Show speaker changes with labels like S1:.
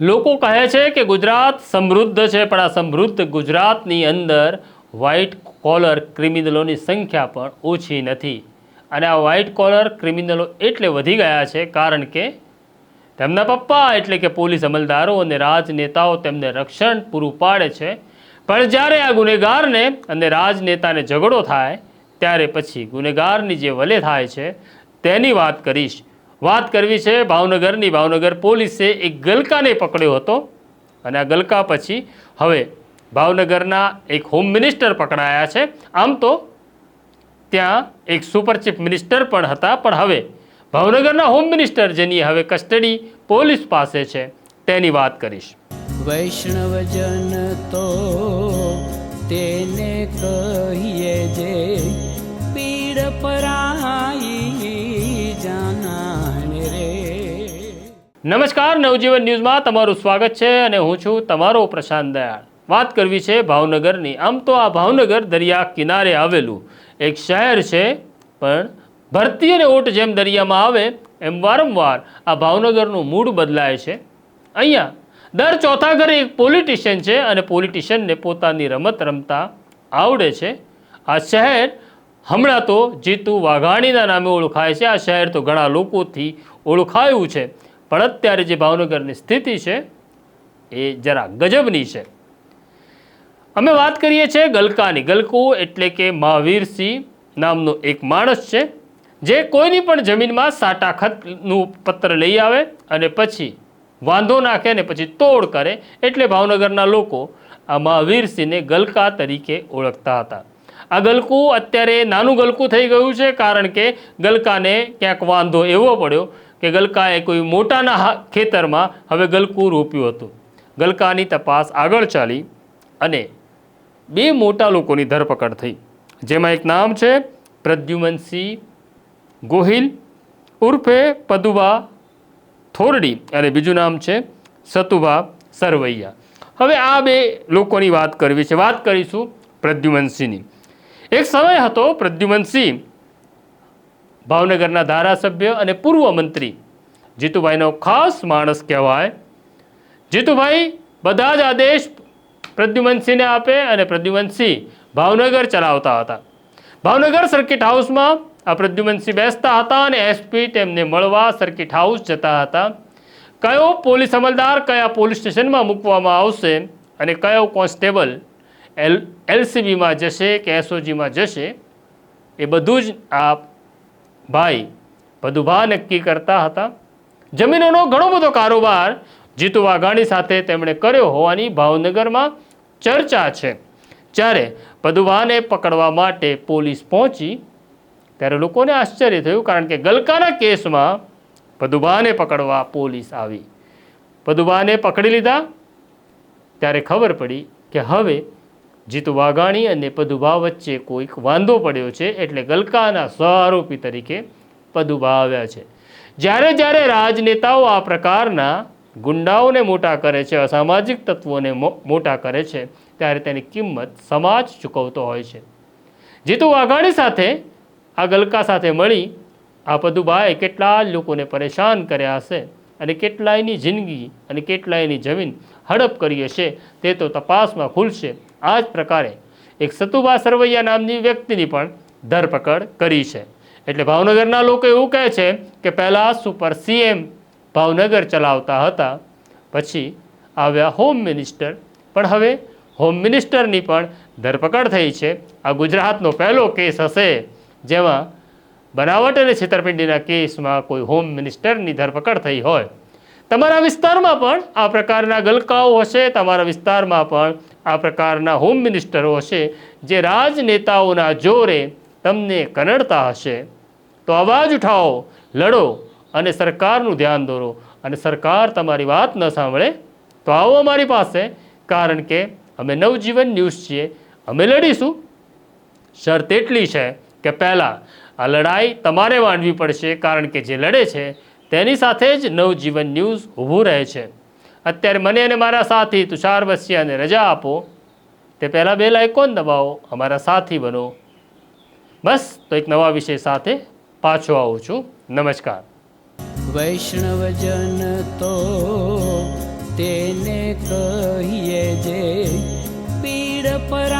S1: લોકો કહે છે કે ગુજરાત સમૃદ્ધ છે, પણ આ સમૃદ્ધ ગુજરાતની અંદર વ્હાઇટ કોલર ક્રિમિનલોની સંખ્યા પણ ઓછી નથી. અને આ વ્હાઇટ કોલર ક્રિમિનલો એટલે વધી ગયા છે કારણ કે તેમના પપ્પા એટલે કે પોલીસ અમલદારો અને રાજનેતાઓ તેમને રક્ષણ પૂરું પાડે છે. પણ જ્યારે આ ગુનેગારને અને રાજનેતાને ઝઘડો થાય, ત્યારે પછી ગુનેગારની જે વલે થાય છે, તેની વાત કરીશ. વાત કરવી છે ભાવનગરની. ભાવનગર પોલીસે એક ગલકાને પકડ્યો હતો અને આ ગલકા પછી હવે ભાવનગરના એક હોમ મિનિસ્ટર પકડાયા છે. આમ તો ત્યાં એક સુપર ચીફ મિનિસ્ટર પણ હતા, પણ હવે ભાવનગરના હોમ મિનિસ્ટર જેની હવે કસ્ટડી પોલીસ પાસે છે, તેની વાત કરીશ.
S2: વૈષ્ણવજન તો તેને કહીએ
S1: નમસ્કાર, નવજીવન ન્યૂઝમાં તમારું સ્વાગત છે અને હું છું તમારો પ્રશાંત દયાળ. વાત કરવી છે ભાવનગરની. આમ તો આ ભાવનગર દરિયા કિનારે આવેલું એક શહેર છે, પણ ભરતી અને ઓટ જેમ દરિયામાં આવે, એમ વારંવાર આ ભાવનગરનું મૂડ બદલાય છે. અહીંયા, દર ચોથા ઘરે એક પોલિટિશિયન છે અને પોલિટિશિયનને પોતાની રમત રમતા આવડે છે. આ શહેર હમણાં તો જીતુ વાઘાણીના નામે ઓળખાય છે. આ શહેર તો ઘણા લોકોથી ઓળખાયું છે. પણ અત્યારે જે ભાવનગરની સ્થિતિ છે, એ જરા ગજબની છે. અમે વાત કરીએ છીએ ગલકાની. ગલકો એટલે કે મહાવીરસિંહ નામનો એક માણસ છે, જે કોઈની પણ જમીનમાં સાટા ખતનું પત્ર લઈ આવે અને પછી વાંધો નાખે ને પછી તોડ કરે એટલે ભાવનગરના લોકો આ મહાવીરસિંહને ગલકા તરીકે ઓળખતા હતા. આ ગલકું અત્યારે નાનું ગલકું થઈ ગયું છે કારણ કે ગલકાને ક્યાંક વાંધો એવો પડ્યો કે ગલકાએ કોઈ મોટાના ખેતરમાં હવે ગલકું રોપ્યું હતું. ગલકાની તપાસ આગળ ચાલી અને બે મોટા લોકોની ધરપકડ થઈ. જેમાં એક નામ છે પ્રદ્યુમનસિંહ ગોહિલ, ઉર્ફે પદુભા થોરડી અને બીજું નામ છે સતુભા સરવૈયા. હવે આ બે લોકોની વાત કરવી છે. વાત કરીશું પ્રદ્યુમનસિંહની. એક સમય હતો પ્રદ્યુમનસિંહ ભાવનગરના ધારાસભ્ય અને પૂર્વ મંત્રી. જીતુભાઈનો ખાસ માણસ કહેવાય. જીતુભાઈ બધા જ આદેશ પ્રદ્યુમનસિંહને આપે અને પ્રદ્યુમનસિંહ ભાવનગર ચલાવતા હતા. ભાવનગર સર્કિટ હાઉસમાં આ પ્રદ્યુમનસિંહ બેસતા હતા અને એસપી તેમને મળવા સર્કિટ હાઉસ જતા હતા. કયો પોલીસ અમલદાર કયા પોલીસ સ્ટેશનમાં મૂકવામાં આવશે અને કયો કોન્સ્ટેબલ એલ એલસીબીમાં જશે કે એસઓજીમાં જશે, એ બધું જ આ ભાઈ ભદુભા નક્કી કરતા હતા. જમીનોનો ઘણો બધો કારોબાર જીતુ વાઘાણી સાથે તેમણે કર્યો હોવાની ભાવનગરમાં ચર્ચા છે. જ્યારે પદુભાને પકડવા માટે પોલીસ પહોંચી, ત્યારે લોકોને આશ્ચર્ય થયું કારણ કે ગલકાના કેસમાં પદુભાને પકડવા પોલીસ આવી. પદુભાને પકડી લીધા, ત્યારે ખબર પડી કે હવે જીતુ વાઘાણી અને પદુભા વચ્ચે કોઈક વાંધો પડ્યો છે એટલે ગલકાના સહઆરોપી તરીકે પદુભા આવ્યા છે. જ્યારે જ્યારે રાજનેતાઓ આ પ્રકારના ગુંડાઓને મોટા કરે છે, અસામાજિક તત્વોને મોટા કરે છે, ત્યારે તેની કિંમત સમાજ ચૂકવતો હોય છે. જીતુ વાઘાણી સાથે, આ ગલકા સાથે મળી આ પદુભાએ કેટલા લોકોને પરેશાન કર્યા હશે અને કેટલાયની જિંદગી અને કેટલાયની જમીન હડપ કરી હશે તે તો તપાસમાં ખુલશે. આ જ પ્રકારે એક સતુભા સરવૈયા નામની વ્યક્તિની પણ ધરપકડ કરી છે. એટલે ભાવનગરના લોકો એવું કહે છે કે પહેલાં સુપર સીએમ ભાવનગર ચલાવતા હતા, પછી આવ્યા હોમ મિનિસ્ટર. પણ હવે હોમ મિનિસ્ટરની પણ ધરપકડ થઈ છે. આ ગુજરાતનો પહેલો કેસ હશે, જેમાં બનાવટ અને છેતરપિંડીના કેસમાં કોઈ હોમ મિનિસ્ટરની ધરપકડ થઈ હોય. તમારા વિસ્તારમાં પણ આ પ્રકારના ગલકાઓ હશે, તમારા વિસ્તારમાં પણ આ પ્રકારના હોમ મિનિસ્ટરો હશે, જે રાજનેતાઓના જોરે તમને કનડતા હશે. તો અવાજ ઉઠાવો, લડો અને સરકારનું ધ્યાન દોરો અને સરકાર તમારી વાત ન સાંભળે તો આવો અમારી પાસે, કારણ કે અમે નવજીવન ન્યૂઝ છીએ, અમે લડીશું. શરત એટલી છે કે પહેલાં આ લડાઈ તમારે માંડવી પડશે, કારણ કે જે લડે છે તેની સાથે જ નવજીવન ન્યૂઝ ઊભું રહે છે. અત્યારે મને અને મારા સાથી તુષાર વસિયાને રજા આપો. તે પહેલાં બે લાઇકોન દબાવો, અમારા સાથી બનો. બસ, તો એક નવા વિષય સાથે પાછો આવું છું. નમસ્કાર.
S2: વૈષ્ણવજન તો તેને કહીએ જે પીડ પરાઈ